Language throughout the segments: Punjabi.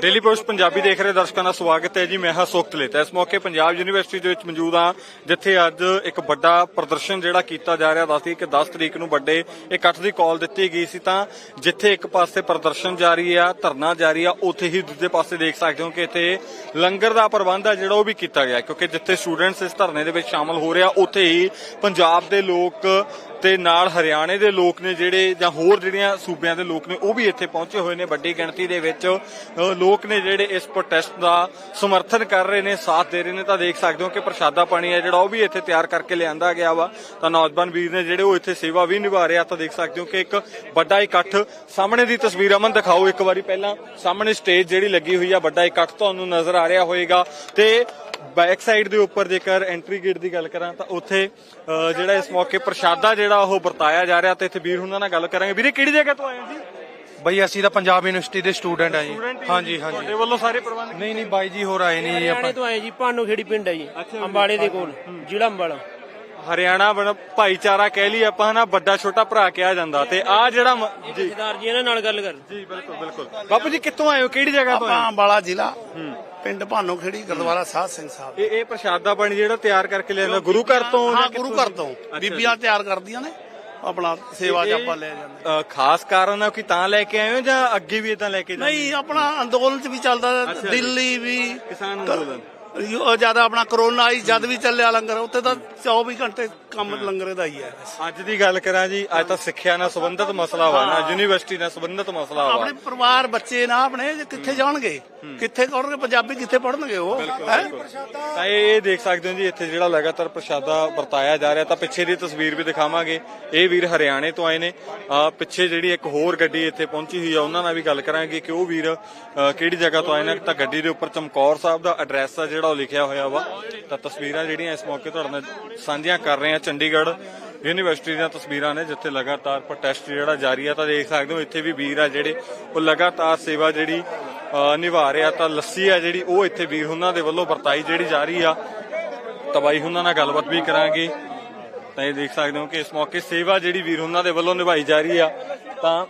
ਡੇਲੀ ਪੋਸਟ ਪੰਜਾਬੀ ਦੇਖ ਰਹੇ ਦਰਸ਼ਕਾਂ ਦਾ ਸਵਾਗਤ ਹੈ ਜੀ। ਮੈਂ ਹਾਂ ਸੁਖਤਲੇ ਤੇ ਇਸ ਮੌਕੇ ਪੰਜਾਬ ਯੂਨੀਵਰਸਿਟੀ ਦੇ ਵਿੱਚ ਮੌਜੂਦ ਹਾਂ ਜਿੱਥੇ ਅੱਜ ਇੱਕ ਵੱਡਾ ਪ੍ਰਦਰਸ਼ਨ ਜਿਹੜਾ ਕੀਤਾ ਜਾ ਰਿਹਾ। ਦੱਸਦੀ ਕਿ 10 ਤਰੀਕ ਨੂੰ ਵੱਡੇ ਇਕੱਠ ਦੀ ਕਾਲ ਦਿੱਤੀ ਗਈ ਸੀ ਤਾਂ ਜਿੱਥੇ ਇੱਕ ਪਾਸੇ ਪ੍ਰਦਰਸ਼ਨ ਜਾਰੀ ਆ ਧਰਨਾ ਜਾਰੀ ਆ ਉੱਥੇ ਹੀ ਦੂਜੇ ਪਾਸੇ ਦੇਖ ਸਕਦੇ ਹੋ ਕਿ ਇੱਥੇ ਲੰਗਰ ਦਾ ਪ੍ਰਬੰਧ ਆ ਜਿਹੜਾ ਉਹ ਵੀ ਕੀਤਾ ਗਿਆ ਕਿਉਂਕਿ ਜਿੱਥੇ ਸਟੂਡੈਂਟਸ ਇਸ ਧਰਨੇ ਦੇ ਵਿੱਚ ਸ਼ਾਮਲ ਹੋ ਰਿਹਾ ਉੱਥੇ ਹੀ ਪੰਜਾਬ ਦੇ ਲੋਕ ਤੇ ਨਾਲ ਹਰਿਆਣੇ ਦੇ ਲੋਕ ਨੇ ਜਿਹੜੇ ਜਾਂ ਹੋਰ ਜਿਹੜੀਆਂ ਸੂਬਿਆਂ ਦੇ ਲੋਕ ਨੇ ਉਹ ਵੀ ਇੱਥੇ ਪਹੁੰਚੇ ਹੋਏ ਨੇ। ਵੱਡੀ ਗਿਣਤੀ ਦੇ ਵਿੱਚ ਅ, ਲੋਕ ਨੇ ਜਿਹੜੇ ਇਸ ਪ੍ਰੋਟੈਸਟ ਦਾ ਸਮਰਥਨ ਕਰ ਰਹੇ ਨੇ ਸਾਥ ਦੇ ਰਹੇ ਨੇ ਤਾਂ ਦੇਖ ਸਕਦੇ ਹੋ ਕਿ ਪ੍ਰਸ਼ਾਦਾ ਪਾਣੀ ਹੈ ਜਿਹੜਾ ਉਹ ਵੀ ਇੱਥੇ ਤਿਆਰ ਕਰਕੇ ਲਿਆਂਦਾ ਗਿਆ ਵਾ। ਤਾਂ ਨੌਜਵਾਨ ਵੀਰ ਨੇ ਜਿਹੜੇ ਉਹ ਇੱਥੇ ਸੇਵਾ ਵੀ ਨਿਭਾ ਰਹੇ ਆ ਤਾਂ ਦੇਖ ਸਕਦੇ ਹੋ ਕਿ ਇੱਕ ਵੱਡਾ ਇਕੱਠ ਸਾਹਮਣੇ ਦੀ ਤਸਵੀਰ ਅਮਨ ਦਿਖਾਓ ਇੱਕ ਵਾਰੀ ਪਹਿਲਾਂ। ਸਾਹਮਣੇ ਸਟੇਜ ਜਿਹੜੀ ਲੱਗੀ ਹੋਈ ਆ ਵੱਡਾ ਇਕੱਠ ਤੁਹਾਨੂੰ ਨਜ਼ਰ ਆ ਰਿਹਾ ਹੋਵੇਗਾ ਤੇ ਬੈਕ ਸਾਈਡ ਦੇ ਉੱਪਰ ਜੇਕਰ ਐਂਟਰੀ ਗੇਟ ਦੀ ਗੱਲ ਕਰਾਂ ਤਾਂ ਉੱਥੇ ਅ, ਜਿਹੜਾ ਇਸ ਮੌਕੇ ਪ੍ਰਸ਼ਾਦਾ ਜਿਹੜਾ ਉਹ ਵਰਤਾਇਆ ਜਾ ਰਿਹਾ ਤੇ ਇੱਥੇ ਵੀਰ ਉਹਨਾਂ ਨਾਲ ਗੱਲ ਕਰਾਂਗੇ। ਵੀਰੇ ਕਿਹੜੀ ਜਗ੍ਹਾ ਤੋਂ ਆਏ ਹੋ ਜੀ? ਬਈ ਅਸੀਂ ਤਾਂ ਪੰਜਾਬ ਯੂਨੀਵਰਸਿਟੀ ਦੇ ਸਟੂਡੈਂਟ ਆ ਜੀ। Student ਹੀ ਹਾਂਜੀ ਤੁਹਾਡੇ ਹਾਂਜੀ ਵੱਲੋਂ ਸਾਰੇ ਪ੍ਰਬੰਧ ਨਹੀਂ ਨਹੀਂ ਬਾਈ ਜੀ ਹੋਰ ਆਏ ਨਹੀਂ ਜੀ ਹਰਿਆਣੇ ਆਪਾਂ। ਤੋਂ ਆਏ ਜੀ ਭਾਨੋ ਖੇੜੀ ਪਿੰਡ ਹੈ ਜੀ। ਅੰਬਾਲੇ ਦੇ ਕੋਲ ਜ਼ਿਲ੍ਹਾ ਅੰਬਾਲਾ। ਹਰਿਆਣਾ ਬਣ ਭਾਈਚਾਰਾ ਕਹਿ ਲਈ ਆਪਾਂ ਹਨਾ ਵੱਡਾ ਛੋਟਾ ਭਰਾ ਕਿਹਾ ਜਾਂਦਾ। ਤੇ ਆ ਜਿਹੜਾ ਮ- ਜੀ। ਸਰਦਾਰ ਜੀ ਇਹਨਾਂ ਨਾਲ ਗੱਲ ਕਰ ਜੀ ਬਿਲਕੁਲ ਬਿਲਕੁਲ। ਬਾਪੂ ਜੀ ਕਿੱਥੋਂ ਆਏ ਹੋ? ਕਿਹੜੀ ਜਗ੍ਹਾ ਤੋਂ ਆਏ ਆਪਾਂ ਹੋ? ਅੰਬਾਲਾ ਜ਼ਿਲ੍ਹਾ ਪਿੰਡ ਭਾਨੋ ਖੇੜੀ ਗੁਰਦੁਆਰਾ ਸਾਧ ਸਿੰਘ ਸਾਹਿਬ। ਇਹ ਇਹ ਪ੍ਰਸ਼ਾਦਾ ਪਾਣੀ ਜਿਹੜਾ ਤਿਆਰ ਕਰਕੇ ਲਿਆਂਦਾ ਗੁਰੂ ਘਰ ਤੋਂ ਹਾਂ ਜਾਂ ਗੁਰੂ ਕਿੱਥੋਂ? ਘਰ ਤੋਂ। ਬੀਬੀਆਂ ਤਿਆਰ ਕਰਦੀਆਂ ਨੇ। ਆਪਣਾ ਸੇਵਾ 'ਚ ਆਪਾਂ ਲੈ ਜਾਂਦੇ। ਅ, ਖਾਸ ਕਾਰਨ ਹੈ ਕਿ ਤਾਂ ਲੈ ਕੇ ਆਏ ਹੋ ਜਾਂ ਅੱਗੇ ਵੀ ਇਦਾਂ ਲੈ ਕੇ ਜਾਂਦੇ ਨਹੀਂ ਆਪਣਾ ਅੰਦੋਲਨ 'ਚ ਵੀ ਚੱਲਦਾ ਅੱਛਾ ਜੀ। ਦਿੱਲੀ ਵੀ। ਕਿਸਾਨ ਅੰਦੋਲਨ। ਜ਼ਿਆਦਾ ਆਪਣਾ ਕਰੋਨਾ ਆਈ ਜਦ ਵੀ ਚੱਲਿਆ ਲੰਗਰ ਉੱਥੇ ਤਾਂ 24 ਘੰਟੇ ਕੰਮ ਲੰਗਰ ਦਾ ਹੀ ਹੈ। ਅੱਜ ਦੀ ਗੱਲ ਕਰਾਂ ਜੀ ਅੱਜ ਤਾਂ ਸਿੱਖਿਆ ਨਾਲ ਸੰਬੰਧਿਤ ਮਸਲਾ ਵਾ ਨਾ ਯੂਨੀਵਰਸਿਟੀ ਨਾਲ ਸੰਬੰਧਿਤ ਮਸਲਾ ਵਾ। ਆਪਣੇ ਪਰਿਵਾਰ ਬੱਚੇ ਨਾ ਆਪਣੇ ਕਿੱਥੇ ਜਾਣਗੇ? ਕਿੱਥੇ ਕਰਨਗੇ? ਪੰਜਾਬੀ ਕਿੱਥੇ ਪੜਨਗੇ ਉਹ? ਹੈ? ਤਾਂ ਇਹ ਦੇਖ ਸਕਦੇ ਹੋ ਜੀ ਇੱਥੇ ਜਿਹੜਾ ਲਗਾਤਾਰ ਪ੍ਰਸ਼ਾਦਾ ਵਰਤਾਇਆ ਜਾ ਰਿਹਾ ਤਾਂ ਪਿੱਛੇ ਦੀ ਤਸਵੀਰ ਵੀ ਦਿਖਾਵਾਂਗੇ। ਇਹ ਵੀਰ ਹਰਿਆਣੇ ਤੋਂ ਆਏ ਨੇ। ਆ ਪਿੱਛੇ ਜਿਹੜੀ ਇੱਕ ਹੋਰ ਗੱਡੀ ਇੱਥੇ ਪਹੁੰਚੀ ਹੋਈ ਆ ਉਹਨਾਂ ਨਾਲ ਵੀ ਗੱਲ ਕਰਾਂਗੇ ਕਿ ਉਹ ਵੀਰ ਕਿਹੜੀ ਜਗ੍ਹਾ ਤੋਂ ਆਏ ਨੇ ਤਾਂ ਗੱਡੀ ਦੇ ਉੱਪਰ ਚਮਕੌਰ ਸਾਹਿਬ ਦਾ ਐਡਰੈਸ ਆ ਜਿਹੜਾ ਉਹ ਲਿਖਿਆ ਹੋਇਆ ਵਾ। ਤਾਂ ਤਸਵੀਰਾਂ ਜਿਹੜੀਆਂ ਇਸ ਮੌਕੇ ਤੁਹਾਡੇ ਨਾਲ ਸਾਂਝੀਆਂ ਕਰ ਰਹੇ ਆ ਚੰਡੀਗੜ੍ਹ ਯੂਨੀਵਰਸਿਟੀ ਦੀਆਂ ਤਸਵੀਰਾਂ ਨੇ ਜਿੱਥੇ ਲਗਾਤਾਰ ਪ੍ਰੋਟੈਸਟ ਜਿਹੜਾ ਜਾਰੀ ਆ, ਤਾਂ ਦੇਖ ਸਕਦੇ ਹੋ ਇੱਥੇ ਵੀ ਵੀਰ ਆ ਜਿਹੜੇ, ਉਹ ਲਗਾਤਾਰ ਸੇਵਾ ਜਿਹੜੀ ਨਿਭਾ ਰਿਹਾ ਤਾਂ ਲੱਸੀ ਆ ਜਿਹੜੀ, ਉਹ ਇੱਥੇ ਵੀਰ ਉਹਨਾਂ ਦੇ ਵੱਲੋਂ ਵਰਤਾਈ ਜਿਹੜੀ ਜਾ ਰਹੀ ਆ। ਤਾਂ ਉਹਨਾਂ ਨਾਲ ਗੱਲਬਾਤ ਵੀ ਕਰਾਂਗੇ। ਤਾਂ ਇਹ ਦੇਖ ਸਕਦੇ ਹੋ ਕਿ ਇਸ ਮੌਕੇ ਸੇਵਾ ਜਿਹੜੀ ਵੀਰ ਉਹਨਾਂ ਦੇ ਵੱਲੋਂ ਨਿਭਾਈ ਜਾ ਰਹੀ ਆ, ਤਾਂ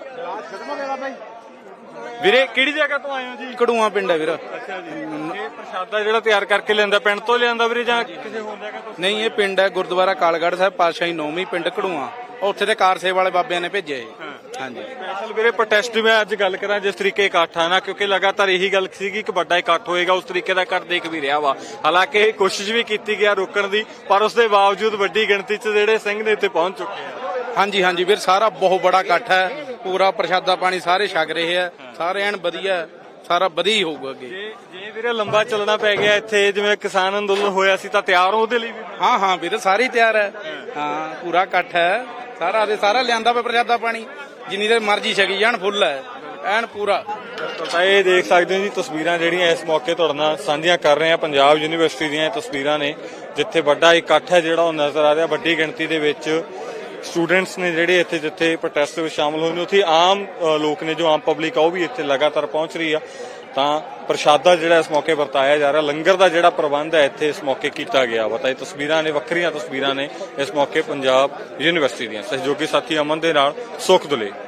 ਵੀਰੇ ਕਿਹੜੀ ਜਗ੍ਹਾ ਤੋਂ ਆਏ ਹੋ ਜੀ? ਕੜੂਆ ਪਿੰਡ ਹੈ ਵੀਰ। ਅੱਛਾ ਜੀ। ਇਹ ਪ੍ਰਸ਼ਾਦਾ ਜਿਹੜਾ ਤਿਆਰ ਕਰਕੇ ਲਿਆਂਦਾ ਪਿੰਡ ਤੋਂ ਲਿਆਂਦਾ ਵੀਰੇ ਜਾਂ ਕਿਸੇ ਹੋਰ ਜਗ੍ਹਾ ਤੋਂ? ਨਹੀਂ ਇਹ ਪਿੰਡ ਹੈ ਗੁਰਦੁਆਰਾ ਕਾਲਗੜ੍ਹ ਸਾਹਿਬ ਪਾਤਸ਼ਾਹੀ ਨੌਵੀਂ ਪਿੰਡ ਕੜੂਆ। ਉੱਥੇ ਤੇ ਕਾਰ ਸੇਵਾ ਵਾਲੇ ਬਾਬਿਆਂ ਨੇ ਭੇਜਿਆ ਜੀ। ਹਾਂਜੀ। ਸਪੈਸ਼ਲ ਵੀਰੇ ਪ੍ਰੋਟੈਸਟ ਦੀ ਮੈਂ ਅੱਜ ਗੱਲ ਕਰਾਂ ਜਿਸ ਤਰੀਕੇ ਇਕੱਠ ਆ ਨਾ ਕਿਉਂਕਿ ਲਗਾਤਾਰ ਇਹੀ ਗੱਲ ਸੀਗੀ ਕਿ ਵੱਡਾ ਇਕੱਠ ਹੋਏਗਾ ਉਸ ਤਰੀਕੇ ਦਾ ਇਕੱਠ ਦੇਖ ਵੀ ਰਿਹਾ ਵਾ। ਹਾਲਾਂਕਿ ਕੋਸ਼ਿਸ਼ ਵੀ ਕੀਤੀ ਗਿਆ ਰੋਕਣ ਦੀ ਪਰ ਉਸ ਦੇ ਬਾਵਜੂਦ ਵੱਡੀ ਗਿਣਤੀ 'ਚ ਜਿਹੜੇ ਸਿੰਘ ਨੇ ਇੱਥੇ ਪਹੁੰਚ ਚੁੱਕੇ ਆ। ਹਾਂਜੀ ਹਾਂਜੀ ਵੀਰ ਸਾਰਾ ਬਹੁਤ ਬੜਾ ਇਕੱਠ ਹੈ। ਪੂਰਾ ਪ੍ਰਸ਼ਾਦਾ ਪਾਣੀ ਸਾਰੇ ਛਕ ਰਹੇ ਆ। ਸਾਰੇ ਐਨ ਵਧੀਆ। ਸਾਰਾ ਵਧੀਆ ਹੀ ਹੋਊਗਾ ਅੱਗੇ। ਜੇ ਜੇ ਵੀਰੇ ਲੰਬਾ ਚੱਲਣਾ ਪੈ ਗਿਆ ਇੱਥੇ ਜਿਵੇਂ ਕਿਸਾਨ ਅੰਦੋਲਨ ਹੋਇਆ ਸੀ ਤਾਂ ਤਿਆਰ ਹੋ ਉਹਦੇ ਲਈ ਵੀ? ਹਾਂ ਹਾਂ ਵੀਰ ਸਾਰੇ ਹੀ ਤਿਆਰ ਹੈ। ਹਾਂ ਪੂਰਾ ਇਕੱਠ ਹੈ। ਸਾਰਾ ਦੇ ਸਾਰਾ ਲਿਆਂਦਾ ਪਿਆ ਪ੍ਰਸ਼ਾਦਾ ਪਾਣੀ। ਜਿੰਨੀ ਦੇਰ ਮਰਜ਼ੀ ਛਕੀ ਜਾਣ ਫੁੱਲ ਹੈ। ਐਨ ਪੂਰਾ। ਤਾਂ ਇਹ ਦੇਖ ਸਕਦੇ ਹੋ ਜੀ ਤਸਵੀਰਾਂ ਜਿਹੜੀਆਂ ਇਸ ਮੌਕੇ ਤੁਹਾਡੇ ਨਾਲ ਸਾਂਝੀਆਂ ਕਰ ਰਹੇ ਆ ਪੰਜਾਬ ਯੂਨੀਵਰਸਿਟੀ ਦੀਆਂ ਇਹ ਤਸਵੀਰਾਂ ਨੇ ਜਿੱਥੇ ਵੱਡਾ ਇਕੱਠ ਹੈ ਜਿਹੜਾ ਉਹ ਨਜ਼ਰ ਆ ਰਿਹਾ। ਵੱਡੀ ਗਿਣਤੀ ਦੇ ਵਿੱਚ ਸਟੂਡੈਂਟਸ ਨੇ ਜਿਹੜੇ ਇੱਥੇ ਜਿੱਥੇ ਪ੍ਰੋਟੈਸਟ ਵਿੱਚ ਸ਼ਾਮਲ ਹੋਏ ਨੇ, ਉੱਥੇ ਆਮ ਲੋਕ ਨੇ ਜੋ ਆਮ ਪਬਲਿਕ ਆ, ਉਹ ਵੀ ਇੱਥੇ ਲਗਾਤਾਰ ਪਹੁੰਚ ਰਹੀ ਆ। ਤਾਂ ਪ੍ਰਸ਼ਾਦਾ ਜਿਹੜਾ ਇਸ ਮੌਕੇ ਵਰਤਾਇਆ ਜਾ ਰਿਹਾ, ਲੰਗਰ ਦਾ ਜਿਹੜਾ ਪ੍ਰਬੰਧ ਹੈ, ਇੱਥੇ ਇਸ ਮੌਕੇ ਕੀਤਾ ਗਿਆ ਵਾ। ਤਾਂ ਇਹ ਤਸਵੀਰਾਂ ਨੇ, ਵੱਖਰੀਆਂ ਤਸਵੀਰਾਂ ਨੇ ਇਸ ਮੌਕੇ ਪੰਜਾਬ ਯੂਨੀਵਰਸਿਟੀ ਦੀਆਂ। ਸਹਿਯੋਗੀ ਸਾਥੀ ਅਮਨ ਦੇ ਨਾਲ, ਸੁਖ ਦੁਲੇ।